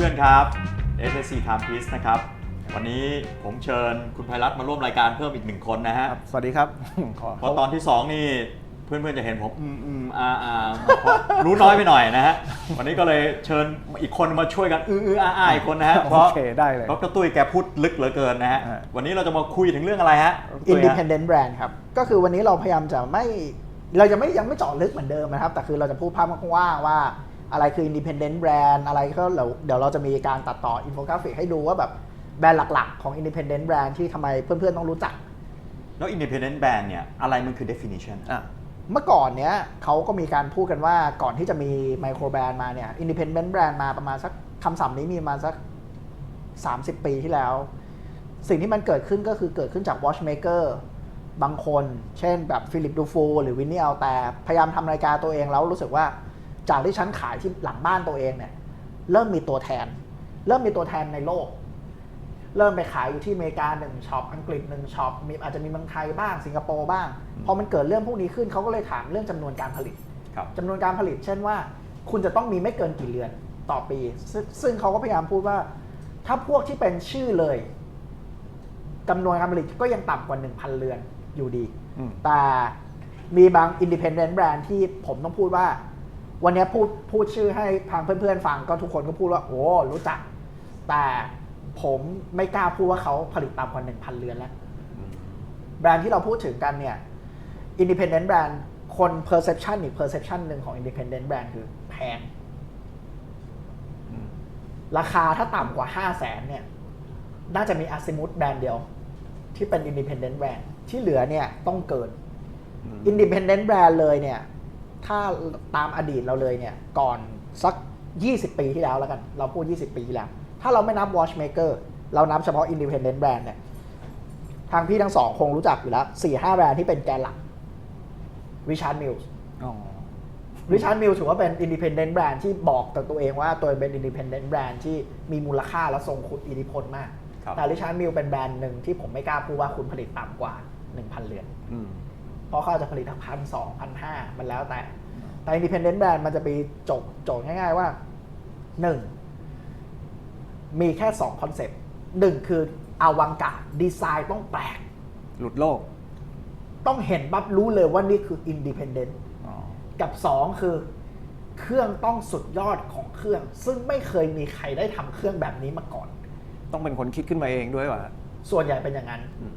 วัสดีครับเพื่อนๆครับ SSC Time Quiz นะครับ วันนี้ผมเชิญคุณภัยรัตน์มาร่วมรายการเพิ่มอีกหนึ่งคนนะฮะครับสวัสดีครับ ขอเพราะตอนที่ 2 นี่เพื่อนๆจะเห็นผมอืมอืมอ่าอ่าเพราะรู้น้อยไปหน่อยนะฮะ วันนี้ก็เลยเชิญอีกคนมาช่วยกันอืออืออาอาอีกคนนะฮะ เพโอราะเคได้เลย ดรตุ้ยแกพูดลึกเหลือเกินนะฮะ อ่า วันนี้เราจะมาคุยถึงเรื่องอะไรฮะดรตุ้ยฮะ independent brand ครับ ก็คือวันนี้เราพยายามจะไม่ เราจะไม่ยังไม่เจาะลึกเหมือนเดิมนะครับ แต่คือเราจะพูดภาพกว้างๆว่า อะไรคือ independent brand อะไรก็เดี๋ยวเดี๋ยวเราจะมีการตัดต่ออินโฟกราฟิกให้ดูว่าแบบแบรนด์หลักๆ ของ independent brand ที่ทำไมเพื่อนๆต้องรู้จัก แล้ว independent band เนี่ยอะไรมันคือ definition อะเมื่อก่อนเนี้ยเขาก็มีการพูดกันว่าก่อนที่จะมีไมโครแบรนด์มาเนี่ย independent brand มาประมาณสักคำศัพท์นี้มีมาสัก 30 ปีที่แล้ว สิ่งที่มันเกิดขึ้นก็คือเกิดขึ้นจาก watchmaker บางคน เช่นแบบฟิลิปดูฟูหรือวินนี่อัลแต่พยายามทำนาฬิกาตัวเองแล้วรู้สึกว่า จากที่ฉันขายที่หลังบ้านตัวเองเนี่ยเริ่มมีตัวแทน เริ่มมีตัวแทนในโลก เริ่มไปขายอยู่ที่อเมริกาหนึ่งช็อปอังกฤษหนึ่งช็อปมีอาจจะมีเมืองไทยบ้างสิงคโปร์บ้าง พอมันเกิดเรื่องพวกนี้ขึ้นเขาก็เลยถามเรื่องจำนวนการผลิตครับจำนวนการผลิต เช่นว่า คุณจะต้องมีไม่เกินกี่เรือนต่อปีซึ่งซึ่งเขาก็พยายามพูดว่า ถ้าพวกที่เป็นชื่อเลยจำนวนการผลิตก็ยังต่ำกว่า 1,000 เรือนอยู่ดีอืมแต่มีบาง independent brand ที่ผมต้องพูดว่า วันนี้พูดพูดชื่อให้ทางเพื่อนๆฟังก็ทุกคนก็พูดว่าโอ้รู้จัก แต่ผมไม่กล้าพูดว่าเขาผลิตต่ำกว่า1,000 เรือนแล้ว แบรนด์ที่เราพูดถึงกันเนี่ย independent brand คน perception อีก perception หนึ่งของ independent brand คือแพง ราคาถ้าต่ำกว่า 5 0 0แสนเนี่ย น่าจะมี Azimuth แบรนด์เดียว ที่เป็น independent brand ที่เหลือเนี่ยต้องเกิน independent brand เลยเนี่ย ถ้าตามอดีตเราเลยเนี่ย ก่อนสัก 20 ปีที่แล้วแล้วกัน เราพูด 20 ปีที่แล้ว ถ้าเราไม่นับ watchmaker เรานับเฉพาะ independent brand เนี่ย ทางพี่ทั้งสองคงรู้จักอยู่แล้ว4ี่ห้าแบรนด์ที่เป็นแกนหลัก Richard Milles อ๋อ Richard Milles ถือว่าเป็น independent brand ที่บอกกับตัวเองว่าตัวเองเป็น independent brand ที่มีมูลค่าและทรงคุณอิทธิพลมากครับแต่ Richard Milles เป็นแบรนด์หนึ่งที่ผมไม่กล้าพูดว่าคุณผลิตต่ำกว่า 1,000เรือนอืม เพราะเขาอาจจะผลิตทั้งพันสองพันห้ามันแล้วแต่ แต่ independent brand มันจะไปจบโจทย์ง่าย ๆว่าหนึ่งมีแค่สองคอนเซปต์หนึ่งคืออวังกาดีไซน์ต้องแปลก หลุดโลก ต้องเห็นปั๊บรู้เลยว่านี่คือ independent อ๋อกับ2คือเครื่องต้องสุดยอดของเครื่อง ซึ่งไม่เคยมีใครได้ทำเครื่องแบบนี้มาก่อน ต้องเป็นคนคิดขึ้นมาเองด้วยวะส่วนใหญ่เป็นอย่างนั้นอืม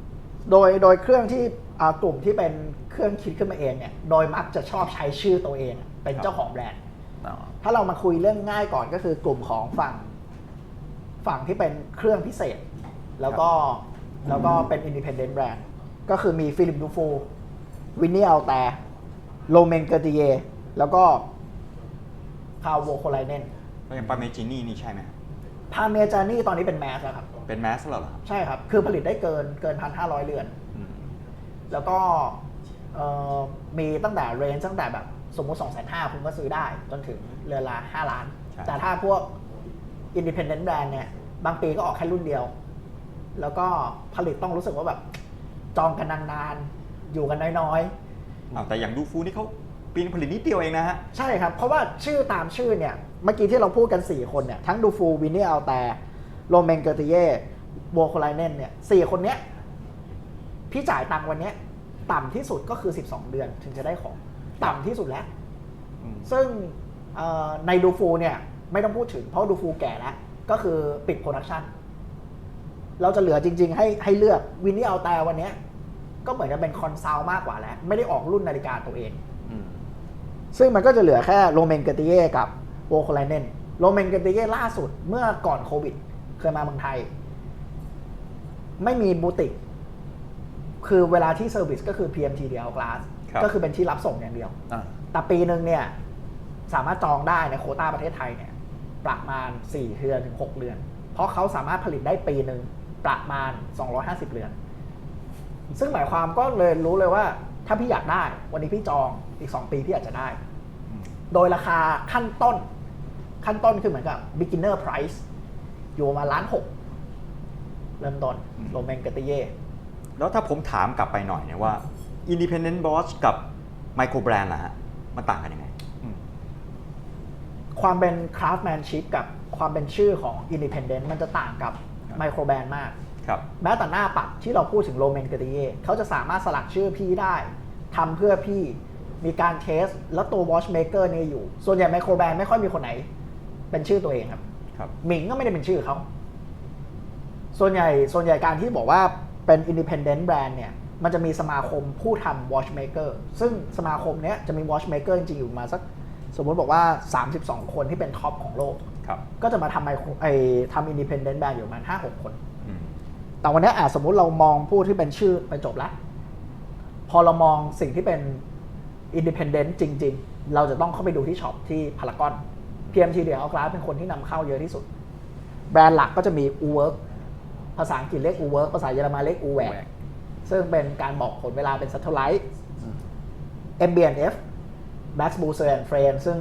โดยโดยเครื่องที่อ่า กลุ่มที่เป็นเครื่องคิดขึ้นมาเองเนี่ยโดยมักจะชอบใช้ชื่อตัวเอง เป็นเจ้าของแบรนด์อ๋อถ้าเรามาคุยเรื่องง่ายก่อนก็คือกลุ่มของฝั่งฝั่งที่เป็นเครื่องพิเศษ แล้วก็แล้วก็เป็น independent brand ก็คือมีฟิลิปดูฟูวินนี่อัลแต่โลเมนเกอร์ติเยแล้วก็คาโวโคไลเนนแล้วอย่างปาเมจินี่นี่ใช่ไหมครับพาเมจานี่ตอนนี้เป็นแมสแล้วครับ เป็นแมสแล้วเหรอครับใช่ครับ คือผลิตได้เกินเกินพันห้าร้อยเรือนอืม แล้วก็เอ่อมีตั้งแต่เรนจ์ตั้งแต่แบบสมมุติ2 5 0 0 0คุณก็ซื้อได้จนถึงเรือนละ5ล้านใช่แต่ถ้าพวก independent brand เนี่ย บางปีก็ออกแค่รุ่นเดียว แล้วก็ผลิตต้องรู้สึกว่าแบบจองกันนานๆ อยู่กันน้อยอ้าวแต่อย่างดูฟูนี่เขาปีนผลิตนิดเดียวเองนะฮะๆใช่ครับ เพราะว่าชื่อตามชื่อเนี่ย เมื่อกี้ที่เราพูดกัน 4 คนเนี่ย ทั้งดูฟูวินนี่อัลแต่โรเมนเกอร์ติเย่โบโคไลเนนเนี่ยสี่คนเนี้ย พี่จ่ายตังค์วันเนี้ยต่ำที่สุดก็คือ 12 เดือนถึงจะได้ของ ต่ำที่สุดแล้ว อืม ซึ่งเอ่อในดูฟูเนี่ยไม่ต้องพูดถึงเพราะดูฟูแก่แล้ว ก็คือปิดโปรดักชันเราจะเหลือจริง ๆ ให้ให้เลือกวินนี่เอาแต่วันเนี้ยก็เหมือนจะเป็นคอนซัลท์มากกว่าแล้ว ไม่ได้ออกรุ่นนาฬิกาตัวเอง อืม ซึ่งมันก็จะเหลือแค่โรเมนเกติเย่กับโวโคไลเนนโรเมนเกติเย่ล่าสุดเมื่อก่อนโควิด เคยมาเมืองไทย ไม่มีบูติก คือเวลาที่เซอร์วิสก็คือ PMT เดียวกลาสครับ ก็คือเป็นที่รับส่งอย่างเดียว อะแต่ปีหนึ่งเนี่ยสามารถจองได้ในโควต้าประเทศไทยเนี่ยประมาณ 4 เดือนถึง 6 เดือน เพราะเขาสามารถผลิตได้ปีหนึ่งประมาณ 250 เรือน ซึ่งหมายความก็เลยรู้เลยว่าถ้าพี่อยากได้วันนี้พี่จองอีก 2 ปีพี่อาจจะได้โดยราคาขั้นต้น ขั้นต้นคือเหมือนกับ beginner price อยู่ประมาณล้านหกเริ่มต้นโรแมนเกติเย่ แล้วถ้าผมถามกลับไปหน่อยเนี่ยว่า Independent Boss กับ Micro Brand ล่ะฮะมันต่างกันยังไงอืมความเป็น craftsmanship กับความเป็นชื่อของ independent มันจะต่างกับ micro brand มาก ครับ แม้แต่หน้าปัดที่เราพูดถึงโรเมนกาติเย่เขาจะสามารถสลักชื่อพี่ได้ทำเพื่อพี่มีการเทส แล้วตัว watchmaker เนี่ยอยู่ ส่วนใหญ่ไมโครแบรนด์ไม่ค่อยมีคนไหน เป็นชื่อตัวเองครับครับ หมิงก็ไม่ได้เป็นชื่อเขาส่วนใหญ่ส่วนใหญ่การที่บอกว่า เป็น independent brand เนี่ยมันจะมีสมาคมผู้ทำ watchmaker ซึ่งสมาคมเนี้ยจะมี watchmaker จริงๆอยู่ประมาณสัก สมมติบอกว่า 32 คนที่เป็นท็อปของโลกครับก็จะมาทำไมไอทำ independent brand อยู่ประมาณ5-6 คนอืมแต่วันนี้อะสมมุติเรามองผู้ที่เป็นชื่อไปจบแล้วพอเรามองสิ่งที่เป็น independent จริง ๆ เราจะต้องเข้าไปดูที่ช็อปที่พารากอน PMT เดียร์กลาเป็นคนที่นำเข้าเยอะที่สุด แบรนด์หลักก็จะมี u w o r k ภาษาอังกฤษเรียก u w o r k ภาษาเยอรมันเรียก u w a c ซึ่งเป็นการบอกผลเวลาเป็น satellite MBNF Max Boozer and Friends ซึ่ง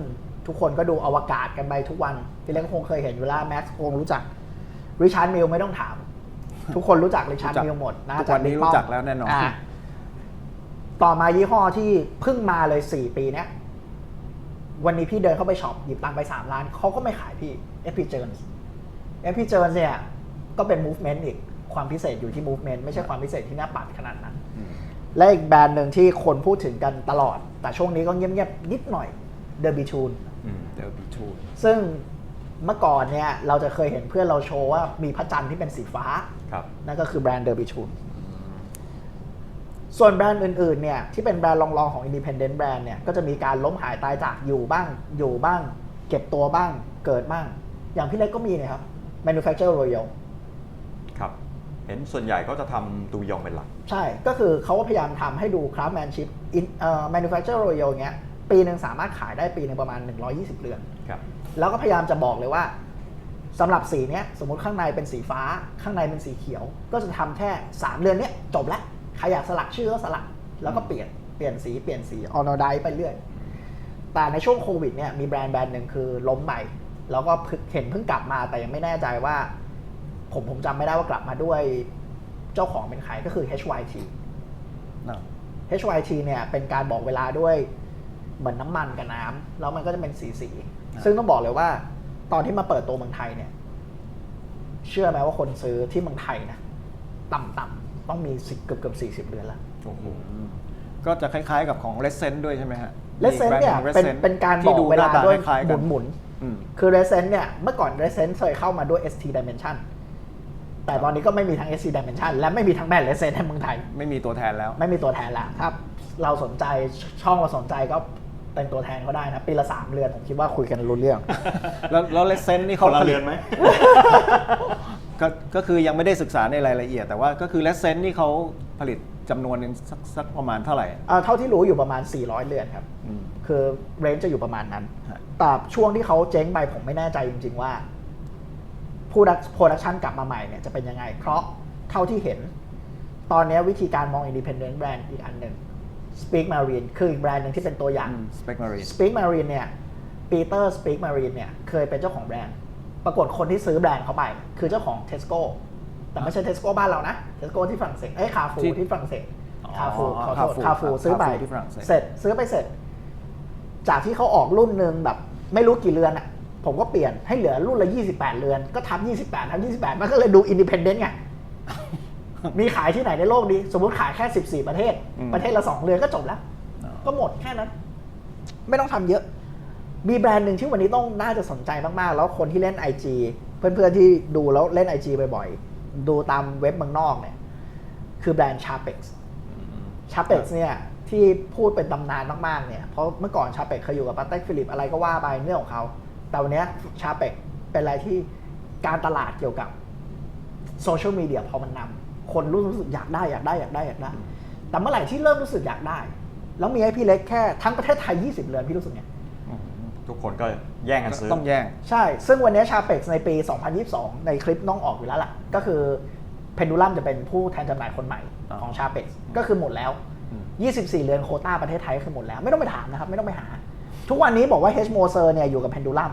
ทุกคนก็ดูอวกาศกันไปทุกวัน พี่เล็กก็คงเคยเห็นอยู่แล้ว Max คงรู้จักริชาร์ดมิลไม่ต้องถาม ทุกคนรู้จักริชาร์ดรู้จักมิลหมดนะทุกวันนี้จากรู้ Big จักแล้วแน่นอนาต่อมายี่ห้อที่เพิ่งมาเลย 4 ปีเนี้ยวันนี้พี่เดินเข้าไปช็อปหยิบตังค์ไป 3 ล้าน เขาก็ไม่ขายพี่ FP Jones FP Jones เนี่ย ก็เป็น movement อีกความพิเศษอยู่ที่ movement ไม่ใช่ความพิเศษที่หน้าปัดขนาดนั้นอืมและอีกแบรนด์หนึ่งที่คนพูดถึงกันตลอด แต่ช่วงนี้ก็เงียบๆนิดหน่อย The b e t u n อืมเดอร์บีทูซึ่งเมื่อก่อนเนี่ยเราจะเคยเห็นเพื่อนเราโชว์ว่ามีพระจันทร์ที่เป็นสีฟ้า ครับนั่นก็คือแบรนด์ The b e t u n ส่วนแบรนด์อื่นๆเนี่ยที่เป็นแบรนด์รองๆของ Independent Brand เนี่ยก็จะมีการล้มหายตายจากอยู่บ้าง อยู่บ้าง เก็บตัวบ้างเกิดบ้าง อย่างพี่เล็กก็มีนะครับ Manufacture Royal ครับ เห็นส่วนใหญ่ก็จะทำตูยองเป็นหลัก ใช่ ก็คือเขาก็พยายามทำให้ดู craftsmanship in เอ่อ manufacture royal เงี้ย ปีหนึ่งสามารถขายได้ปีหนึงประมาณ 120 เรือน ครับ แล้วก็พยายามจะบอกเลยว่าสำหรับสีเนี้ยสมมติข้างในเป็นสีฟ้า ข้างในเป็นสีเขียว ก็จะทำแค่ 3 เรือนเนี้ยจบละใครอยากสลักชื่อก็สลัก แล้วก็เปลี่ยน เปลี่ยนสี เปลี่ยนสีออนอไดไปเรื่อย แต่ในช่วงโควิดเนี่ยมีแบรนด์แบรนด์หนึ่งคือล้มไป แล้วก็เพิ่งเห็นเพิ่งกลับมาแต่ยังไม่แน่ใจว่า ผมผมจำไม่ได้ว่ากลับมาด้วยเจ้าของเป็นใครก็คือ HYT HYT เนี่ยเป็นการบอกเวลาด้วยเหมือนน้ำมันกับน้ำแล้วมันก็จะเป็นสีสีๆซึ่งต้องบอกเลยว่า ตอนที่มาเปิดตัวเมืองไทยเนี่ย เชื่อไหมว่าคนซื้อที่เมืองไทยนะต่ำๆต้องมีสิเกือบเกือบสี่สิบเดือนแล้วโอ้โหก็จะคล้ายๆกับของ r e s e n t ด้วยใช่ไหมฮะเลสเซนเนี่ยมีแบรเป็นด์ของ Rescent เป็นการบที่อกดูเวลาหน้ตด้วยคล้ายๆหกัมุนหมุนอืมคือ r e s e n เนี่ยเมื่อก่อน r e s e n เคยเข้ามาด้วย ST Dimension แต่ตอนนี้ก็ไม่มีทั้ง ST Dimension และไม่มีทั้งแบรนด์ r e s e n ในเมืองไทย ไม่มีตัวแทนแล้ว ไม่มีตัวแทนละถ้าเราสนใจช่องเราสนใจก็เป็นตัวแทนเขาได้นะ ปีละสามเรือน ผมคิดว่าคุยกันรู้เรื่อง แล้วแล้ว r e s e n t นี่คเขานละผลิเรืตอนไหมก็ก็คือยังไม่ได้ศึกษาในรายละเอียด แต่ว่าก็คือ r e s e n t นี่เขาผลิตจำนวนหนึงสักสักประมาณเท่าไหร่เอ่อเท่าที่รู้อยู่ประมาณ 400 เรือนครับอืมคือเรนจ์จะอยู่ประมาณนั้นฮะแต่ช่วงที่เขาเจ๊งไปผมไม่แน่ใจจริง ๆ ว่า ผู้ดักโปรดักชันกลับมาใหม่เนี่ยจะเป็นยังไง เพราะเท่าที่เห็น ตอนนี้วิธีการมอง Independent Brand อีกอันหนึ่ง Speak Marine คืออีกแบรนด์หนึ่งที่เป็นตัวอย่างสเปกมารีน Speak Marine เนี่ยปีเตอร์ Speak Marine เนี่ยเคยเป็นเจ้าของแบรนด์ ปรากฏคนที่ซื้อแบรนด์เขาไป คือเจ้าของ Tesco แต่ไม่ใช่ Tesco บ้านเรานะ Tesco ที่ฝรั่งเศสเอ้ยคาฟูที่ที่ฝรั่งเศสอ๋อคาฟูขอโทษ Carrefour คาฟูครับซื้อไป Carrefour ที่ฝรั่งเศสเสร็จซื้อไปเสร็จ จากที่เขาออกรุ่นหนึ่งแบบ ไม่รู้กี่เรือนอะ ผมก็เปลี่ยนให้เหลือรุ่นละ 28 เรือน ก็ทำ28ทำ28 มันก็เลยดูอินดิเพนเดนต์ไง มีขายที่ไหนในโลกนี้สมมติขายแค่ 14 ประเทศอืมประเทศละ 2 เรือนก็จบแล้วอ๋อก็หมดแค่นั้น ไม่ต้องทำเยอะ มีแบรนด์หนึ่งที่วันนี้ต้องน่าจะสนใจมาก ๆ แล้วคนที่เล่น IG เพื่อน ๆ ที่ดูแล้วเล่น IG บ่อย ๆ ดูตามเว็บเมืองนอกเนี่ย คือแบรนด์ Chapex Chapex เนี่ยที่พูดเป็นตำนานมาก ๆ เนี่ย เพราะเมื่อก่อน Chapex เคยอยู่กับปาเต็กฟิลิปอะไรก็ว่าไปเรื่องของเขา แต่วันเนี้ย Chapex เป็นอะไรที่การตลาดเกี่ยวกับโซเชียลมีเดียพอมันนำคนรู้สึกอยากได้อยากได้อยากได้อยากได้ แต่เมื่อไหร่ที่เริ่มรู้สึกอยากได้ แล้วมีให้พี่เล็กแค่ทั้งประเทศไทย 20 เรือนพี่รู้สึกไงทุกคนก็แย่งกันซื้อ ต้องแย่ง ใช่ ซึ่งวันนี้ชาเปกในปี 2022 ในคลิปน้องออกอยู่แล้วล่ะ ก็คือเพนดูลัมจะเป็นผู้แทนจำหน่ายคนใหม่อ่าของชาเปกก็คือหมดแล้วอืม24 เรือนโควต้าประเทศไทยก็คือหมดแล้ว ไม่ต้องไปถามนะครับ ไม่ต้องไปหา ทุกวันนี้บอกว่า H m o s e r เนี่ยอยู่กับเพนดูลัม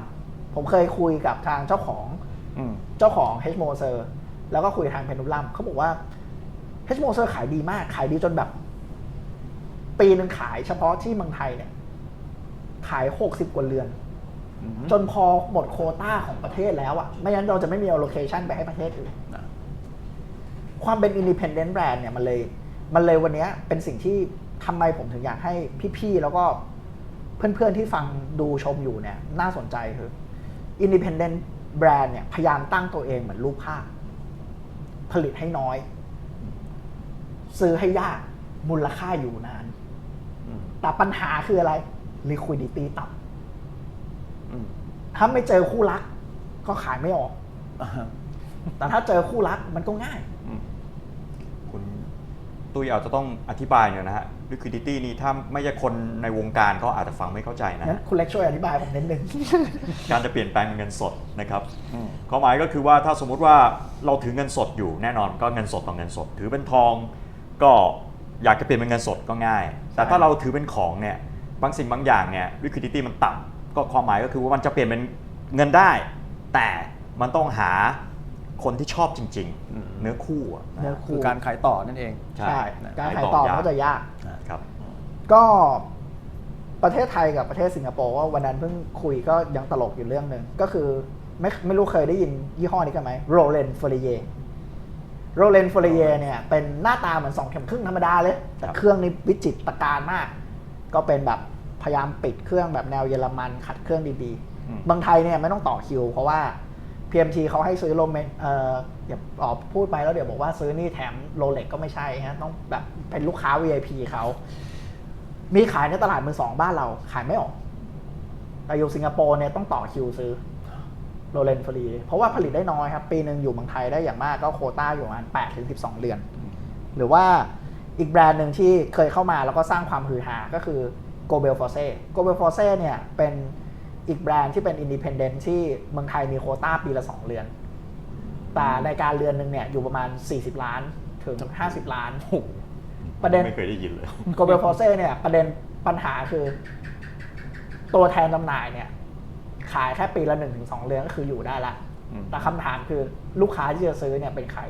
ผมเคยคุยกับทางเจ้าของอืมเจ้าของ H m o s e r แล้วก็คุยทางเพนดูลัมเขาบอกว่า H m o s e r ขายดีมาก ขายดีจนแบบ ปีหนึ่งขายเฉพาะที่เมืองไทยเนี่ย ขาย 60 กว่าเรือนอือฮึจนพอหมดโควต้าของประเทศแล้วอะไม่งั้นเราจะไม่มี allocation ไปให้ประเทศอื่นนะความเป็น independent brand เนี่ยมันเลย มันเลยวันเนี้ยเป็นสิ่งที่ทำไมผมถึงอยากให้พี่ๆแล้วก็ เพื่อนๆที่ฟังดูชมอยู่เนี่ยน่าสนใจคือ independent brand เนี่ยพยายามตั้งตัวเองเหมือนรูปภาพผลิตให้น้อย ซื้อให้ยากมูลค่าอยู่นานอืมแต่ปัญหาคืออะไร liquidity ต่อืมำถ้าไม่เจอคู่รัก ก็ขายไม่ออกอ่าฮะแต่ถ้าเจอคู่รักมันก็ง่ายอืมคุณตุ้ยอาจจะต้องอธิบายหน่อยนะฮะ liquidity นี่ถ้าไม่ใช่คนในวงการก็อาจจะฟังไม่เข้าใจนะงั้นฮะคุณเล็กช่วยอธิบายผมนิดนึง การจะเปลี่ยนแปลงเป็นเงินสดนะครับอืมความหมายก็คือว่าถ้าสมมุติว่าเราถือเงินสดอยู่แน่นอนก็เงินสดต่อเงินสด ถือเป็นทองก็อยากจะเปลี่ยนเป็นเงินสดก็ง่าย แต่ถ้าเราถือเป็นของเนี่ยบางสิ่งบางอย่างเนี่ย liquidity มันต่ำก็ความหมายก็คือว่ามันจะเปลี่ยนเป็นเงินได้ แต่มันต้องหา คนที่ชอบจริงอืมๆเนื้อคู่อะนะเนื้อคือการขายต่อนั่นเอง ใช่ใช่นะการขายต่อมันก็จะยากครับ ก็ประเทศไทยกับประเทศสิงคโปร์ว่าวันนั้นเพิ่งคุยก็ยังตลกอยู่เรื่องหนึ่งก็คือไม่ไม่รู้เคยได้ยินยี่ห้อนี้กันไหมโรเลนเฟรเยโรเลนเฟรเยเนี่ยเป็นหน้าตาเหมือนสองเข็มครึ่งธรรมดาเลย แต่ครับเครื่องนี้วิจิตรการมาก ก็เป็นแบบพยายามปิดเครื่องแบบแนวเยอรมันขัดเครื่องดีอืมๆบางไทยเนี่ยไม่ต้องต่อคิว เพราะว่า PMT เขาให้ซื้อโรเมนเอ่อเดี๋ยวอ๋อพูดไปแล้วเดี๋ยวบอกว่าซื้อนี่แถมโรเล็กก็ไม่ใช่ฮะต้องแบบเป็นลูกค้า VIP เขามีขายในตลาดมือสองบ้านเราขายไม่ออก แต่อยู่สิงคโปร์เนี่ยต้องต่อคิวซื้อโรเลนฟรี เพราะว่าผลิตได้น้อยครับ ปีหนึ่งอยู่เมืองไทยได้อย่างมากก็โคต้าอยู่ประมาณ8ถึง12 เดือน หรือว่าอีกแบรนด์หนึ่งที่เคยเข้ามาแล้วก็สร้างความฮือฮาก็คือ g o b e l f o r c e g o b e l f o r c e เนี่ยเป็น อีกแบรนด์ที่เป็นอินดิเพนเดนต์ที่เมืองไทยมีโควต้าปีละ 2 เรือน แต่ในการเรือนหนึ่งเนี่ยอยู่ประมาณ 40 ล้านถึง 50 ล้านโอ้โหประเด็นไม่เคยได้ยินเลยโกลเบลฟอร์เซ่เนี่ยประเด็นปัญหาคือ ตัวแทนจำหน่ายเนี่ย ขายแค่ปีละหนึ่งถึงสองเรือนก็คืออยู่ได้ละอืมแต่คำถามคือลูกค้าที่จะซื้อเนี่ยเป็นใคร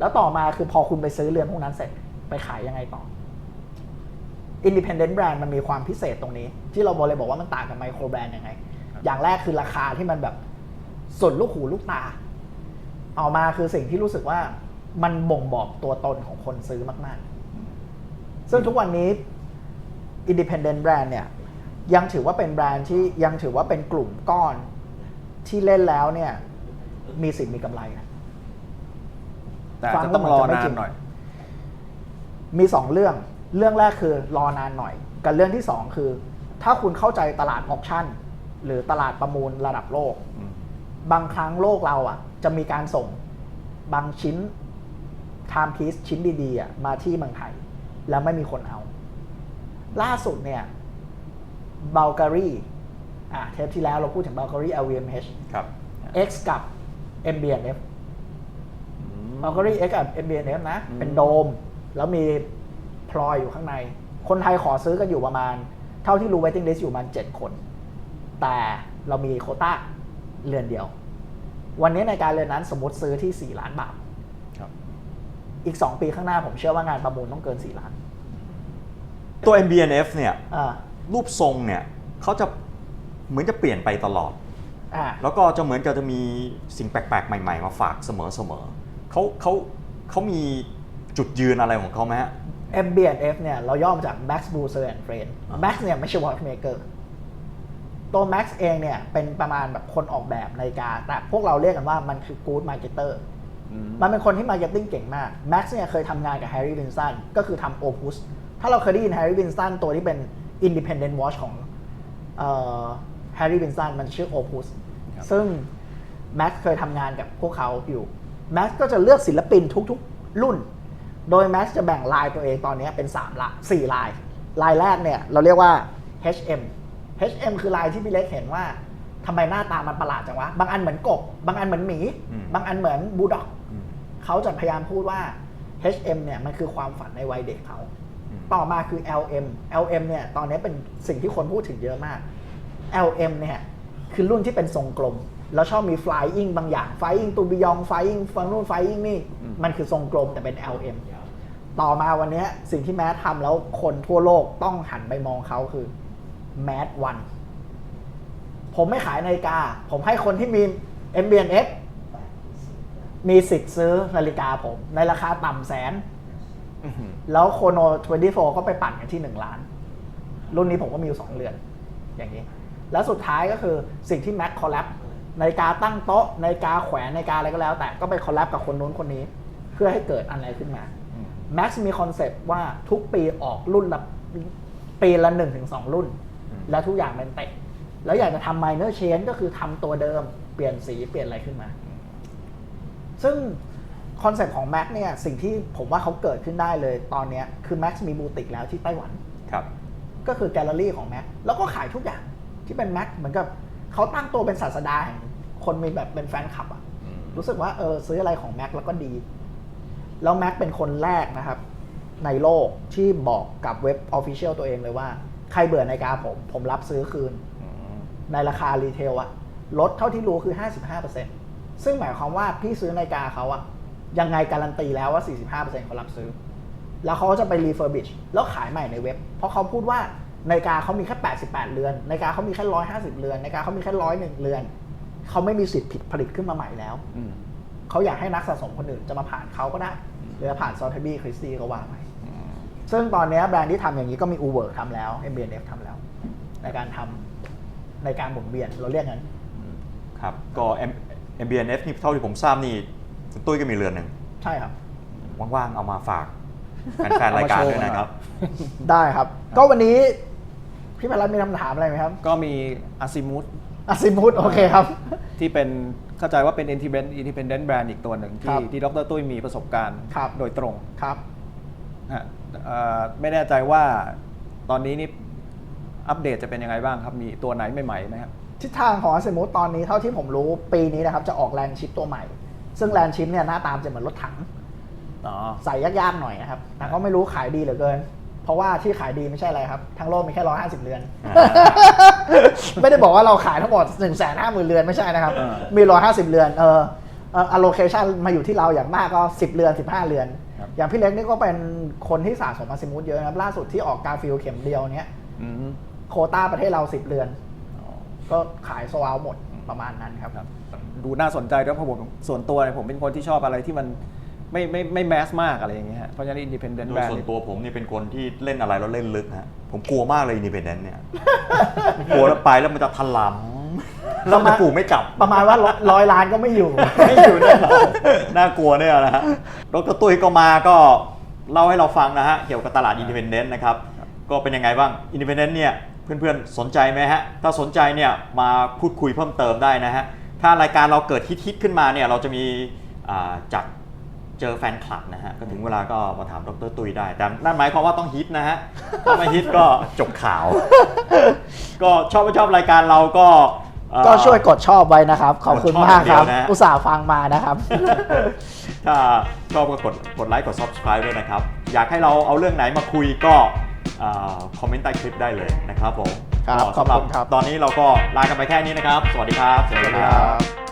แล้วต่อมาคือพอคุณไปซื้อเรือนพวกนั้นเสร็จไปขายยังไงต่อ Independent Brand มันมีความพิเศษตรงนี้ ที่เราบอกเลยบอกว่ามันต่างกับไมโครแบรนด์ยังไง อย่างแรกคือราคาที่มันแบบสุดลูกหูลูกตา เอามาคือสิ่งที่รู้สึกว่ามันบ่งบอกตัวตนของคนซื้อมาก ๆ ซึ่งทุกวันนี้ Independent Brand เนี่ย ยังถือว่าเป็นแบรนด์ที่ยังถือว่าเป็นกลุ่มก้อนที่เล่นแล้วเนี่ย มีสิทธิ์มีกำไรนะ แต่อาจจะต้องรอนานหน่อย มีสองเรื่อง เรื่องแรกคือรอนานหน่อย กับเรื่องที่สองคือ ถ้าคุณเข้าใจตลาดออ t ชั่น หรือตลาดประมูลระดับโลกอืมบางครั้งโลกเราอะ จะมีการส่งบางชิ้น time piece ชิ้นดีๆอะมาที่เมืองไทย แล้วไม่มีคนเอา ล่าสุดเนี่ยบัลการีอะเทปที่แล้วเราพูดถึงบัลการี LVMH ครับ X กับ MBNF บัลการี X กับ MBNF นะอืมเป็นโดม แล้วมีพลอยอยู่ข้างใน คนไทยขอซื้อกันอยู่ประมาณ เท่าที่รู้ waiting list อยู่ประมาณ 7 คน แต่เรามีโควต้าเรือนเดียว วันนี้ในการเรือนนั้นสมมติซื้อที่ 4 ล้านบาทครับอีก 2 ปีข้างหน้าผมเชื่อว่างานประมูลต้องเกิน 4 ล้าน ตัว MBNF เนี่ยอ่ารูปทรงเนี่ยเขาจะเหมือนจะเปลี่ยนไปตลอดอ่าแล้วก็จะเหมือนกับจะมีสิ่งแปลกๆ ใหม่ๆ มาฝากเสมอๆเขาเขาเขามีจุดยืนอะไรของเขาไหมฮะ MBNF เนี่ยเราย่อมาจาก Max Brucer and Friend Max เนี่ยไม่ใช่ watchmaker ตัว Max เองเนี่ยเป็นประมาณแบบคนออกแบบนาฬิกา แต่พวกเราเรียกกันว่ามันคือ good marketer อืมมันเป็นคนที่มาร์เก็ตติ้งเก่งมาก Max เนี่ยเคยทำงานกับ Harry Winston ก็คือทำ Opus ถ้าเราเคยได้ยิน Harry Winston ตัวที่เป็น independent watch ของเอ่อ Harry Winston มันชื่อ Opus ครับซึ่ง Max เคยทำงานกับพวกเขาอยู่ Max ก็จะเลือกศิลปินทุกๆ รุ่น โดย Max จะแบ่งลายตัวเองตอนนี้เป็น3ละ4ลาย ลายแรกเนี่ยเราเรียกว่า HM HM คือลายที่พี่เล็กเห็นว่าทำไมหน้าตามันประหลาดจังวะ บางอันเหมือนกบ บางอันเหมือนหมี อืม บางอันเหมือนบูลด็อก อืมเขาจะพยายามพูดว่า HM เนี่ยมันคือความฝันในวัยเด็กเขา อืม ต่อมาคือ LM LM เนี่ยตอนนี้เป็นสิ่งที่คนพูดถึงเยอะมาก LM เนี่ยคือรุ่นที่เป็นทรงกลม แล้วชอบมี flying บางอย่าง flying ตูบิยอง flying ฟังนู่น flying นี่ อืม มันคือทรงกลมแต่เป็น LM ต่อมาวันนี้สิ่งที่แมสทำแล้วคนทั่วโลกต้องหันไปมองเขาคือ แมสวันผมไม่ขายนาฬิกา ผมให้คนที่มี MBNF มีสิทธิ์ซื้อนาฬิกาผม ในราคาต่ำแสนอื้อหือแล้วโคโน24 ก็ไปปั่นกันที่ 1 ล้าน รุ่นนี้ผมก็มีอยู่ 2 เรือน อย่างนี้ แล้วสุดท้ายก็คือสิ่งที่แม็กคอลแลบนาฬิกาตั้งโต๊ะนาฬิกาแขวนนาฬิกาอะไรก็แล้ว แต่ก็ไปคอลแลบกับคนนู้นคนนี้ เพื่อให้เกิดอะไรขึ้นมาอืมแม็กซ์มีคอนเซปต์ว่าทุกปีออกรุ่นละปีละ1นถึงสรุ่น แล้วทุกอย่างเป็นเตะ แล้วอยากจะทำ minor change ก็คือทำตัวเดิม เปลี่ยนสีเปลี่ยนอะไรขึ้นมา ซึ่งคอนเซปต์ของ Mac เนี่ยสิ่งที่ผมว่าเขาเกิดขึ้นได้เลยตอนเนี้ยคือ Mac มีบูติกแล้วที่ไต้หวัน ครับ ก็คือแกลเลอรี่ของ Mac แล้วก็ขายทุกอย่างที่เป็น Mac เหมือนกับเขาตั้งตัวเป็นศาสดาแห่งคนมีแบบเป็นแฟนคลับอะอืมรู้สึกว่าเออซื้ออะไรของ Mac แล้วก็ดี แล้ว Mac เป็นคนแรกนะครับ ในโลกที่บอกกับเว็บ Official ตัวเองเลยว่า ใครเบื่อนาฬิกาผม ผมรับซื้อคืนอืมในราคารีเทลอะลดเท่าที่รู้คือ 55%ซึ่งหมายความว่าพี่ซื้อนาฬิกาเขาอะยังไงการันตีแล้วว่า 45%เขารับซื้อ แล้วเขาก็จะไปรีเฟอร์บิชแล้วขายใหม่ในเว็บ เพราะเขาพูดว่านาฬิกาเขามีแค่ 88 เรือนนาฬิกาเขามีแค่ 150 เรือนนาฬิกาเขามีแค่101เรือน เขาไม่มีสิทธิ์ผิดผลิตขึ้นมาใหม่แล้วอืมเขาอยากให้นักสะสมคนอื่นจะมาผ่านเขาก็ได้ หรือจะผ่านซอ t เทบี้คริสตี้ก็ว่าไป ซึ่งตอนนี้แบรนด์ที่ทำอย่างนี้ก็มี u ูเวิร์กทำแล้ว MBNF ทำแล้ว ในการทำในการหมุนเวียนเราเรียกงั้นครับก็ M- MBNF นี่เท่าที่ผมทราบนี่คุณตุ้ยก็มีเรือนหนึ่งใช่ครับ ว่างๆ เอามาฝากแฟนๆรายการด้วยนะครับ ได้ครับ ก็วันนี้พี่พันรัตน์มีคำถามอะไรไหมครับ ก็มีอาซิมุตอาซิมุตโอเคครับ ที่เป็นเข้าใจว่าเป็น independent independent brand อีกตัวหนึ่งครัที่บที่ดรตุ้ยมีประสบการณ์ครับโดยตรงครับ ฮะเอ่อไม่แน่ใจว่าตอนนี้นี่อัปเดตจะเป็นยังไงบ้างครับ มีตัวไหนใหม่ๆไหมครับ ทิศทางของอาซิมุตตอนนี้เท่าที่ผมรู้ปีนี้นะครับจะออกแลนชิปตัวใหม่ ซึ่งแลนชิปเนี่ยหน้าตามจะเหมือนรถถังอ๋อ ใส่ยากๆหน่อยนะครับ แต่ก็ไม่รู้ขายดีเหลือเกิน เพราะว่าที่ขายดีไม่ใช่อะไรครับ ทั้งโลกมีแค่ร้อยห้าสิบเรือน ไม่ได้บอกว่าเราขายทั้งหมด1นึ่งแสนห้าหมื่นเรือนไม่ใช่นะครับเออมีร้อยห้าสิบเรือน เออเอ่อ allocation มาอยู่ที่เราอย่างมากก็สิบเรือนสิบห้าเรือนครับ อย่างพี่เล็กนี่ก็เป็นคนที่สะสมอาซิมูธเยอะนะครับ ล่าสุดที่ออกกาฟิลเข็มเดียวเนี้ยอืมโควต้าประเทศเราสิบเรือนอ๋อก็ขายโซเอาหมดประมาณนั้นครับครับ ดูน่าสนใจด้วยเพราะผมส่วนตัวเนี่ยผมเป็นคนที่ชอบอะไรที่มันไม่ไม่ไม่แมสมากอะไรอย่างเงี้ยฮะเพราะฉะนั้น independent โดย brand ส่วนตัวผมนี่เป็นคนที่เล่นอะไรแล้วเล่นลึกฮะผมกลัวมากเลย Independent เนี่ย กลัวแล้วไปแล้วมันจะถลำ แล้วมันปู่ไม่กลับ ประมาณว่าร้อยล้านก็ไม่อยู่ ไม่อยู่แน่นอนน่ากลัวเนี่ยนะฮะดรตุ้ยก็มาก็เล่าให้เราฟังนะฮะ เกี่ยวกับตลาด Independent นะครับ ก็เป็นยังไงบ้าง Independent เนี่ยเพื่อนๆ สนใจไหมฮะ ถ้าสนใจเนี่ยมาพูดคุยเพิ่มเติมได้นะฮะ ถ้ารายการเราเกิดฮิตๆขึ้นมาเนี่ยเราจะมีอ่าจัดเจอแฟนคลับนะฮะ ก็ถึงเวลาก็มาถามดรตุ้ยได้ แต่นั่นหมายความว่าต้องฮิตนะฮะ ถ้าไม่ฮิตก็จบข่าว ก็ชอบไม่ชอบรายการเราก็เอ่อ ก็ช่วยกดชอบไว้นะครับ ขอบคุณกดชอบมากครับอย่างเดียวนะอุตส่าห์ฟังมานะครับถ้าชอบก็กดกดไลค์กด subscribe ด้วยนะครับ อยากให้เราเอาเรื่องไหนมาคุยก็คอมเมนต์ใต้คลิปได้เลยนะครับผมครับก็สำหรับขอบคุณครับ ตอนนี้เราก็ลากันไปแค่นี้นะครับ สวัสดีครับ สวัสดีครับ